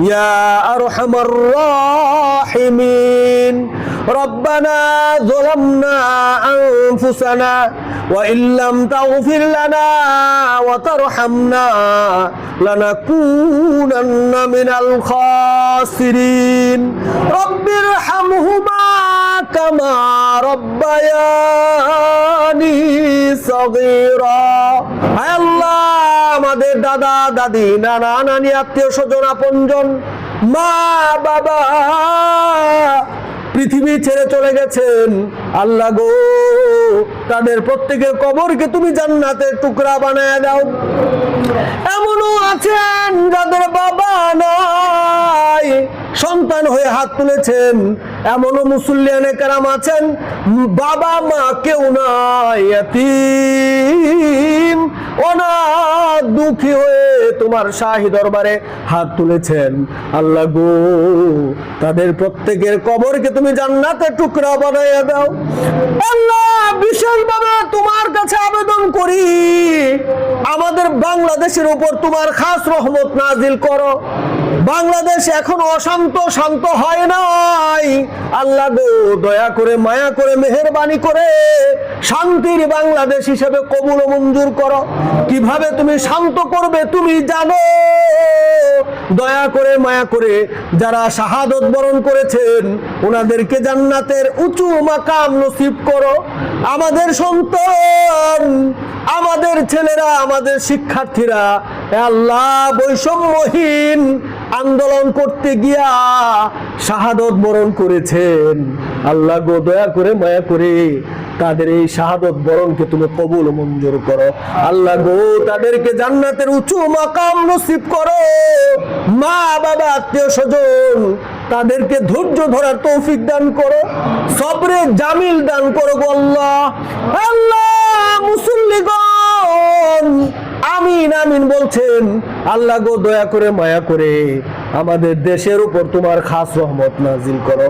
يا أرحم الراحمين ربنا ظلمنا أنفسنا وإن لم تغفر لنا وترحمنا لنكونن من الخاسرين رب ارحمهما كما ربياني صغيرا الله আমাদের দাদা, দাদি, নানা, নানি, আত্মীয় স্বজন, আপনজন, মা, বাবা, পৃথিবী ছেড়ে চলে গেছেন। আল্লাহ গো, তাদের প্রত্যেকের কবরকে তুমি জান্নাতের টুকরা বানায় দাও। এমনও আছেন যাদের বাবা নাই, সন্তান হয়ে হাত তুলেছেন। এমনও মুসল্লিয়ানে কারাম আছেন, বাবা, মা কেউ নাই অনাথ। দুঃখী হয়ে তোমার শাহী দরবারে হাত তুলেছেন। আল্লাহ গো, তাদের প্রত্যেকের কবরকে তুমি জান্নাতের টুকরা বানাইয়া দাও। আল্লাহ, বিশেষভাবে তোমার কাছে আবেদন করি, আমাদের বাংলাদেশের উপর তোমার খাস রহমত নাজিল করো। বাংলাদেশ এখন অশান্ত, শান্ত হয় নাই। আল্লাহ দয়া করে, মায়া করে, মেহেরবানি করে শান্তির বাংলাদেশ হিসেবে কবুল মঞ্জুর করো। কীভাবে তুমি শান্ত করবে তুমি জানো। দয়া করে, মায়া করে যারা শাহাদত বরণ করেছেন, ওনাদেরকে জান্নাতের উঁচু মাকাম নসিব করো। আমাদের সন্তান, আমাদের ছেলেরা, আমাদের শিক্ষার্থীরা আল্লাহ বৈষম্যহীন আন্দোলন করতে গিয়া শাহাদত বরণ করেছেন। আল্লাহ গো, দয়া করে, মায়া করে তাদের এই শাহাদত বরণকে তুমি কবুল মঞ্জুর করো। আল্লাহ গো, তাদেরকে জান্নাতের উঁচু মাকাম নসিব করো। মা, বাবা, আত্মীয় স্বজন, তাদেরকে ধৈর্য ধরার তৌফিক দান করো। সবরে জামিল দান করো গো আল্লাহ। আল্লাহ, মুসল্লিগণ, আমিন আমিন বলছেন আল্লাহ গো দয়া করে মায়া করে আমাদের দেশের উপর তোমার খাস রহমত নাজিল করো।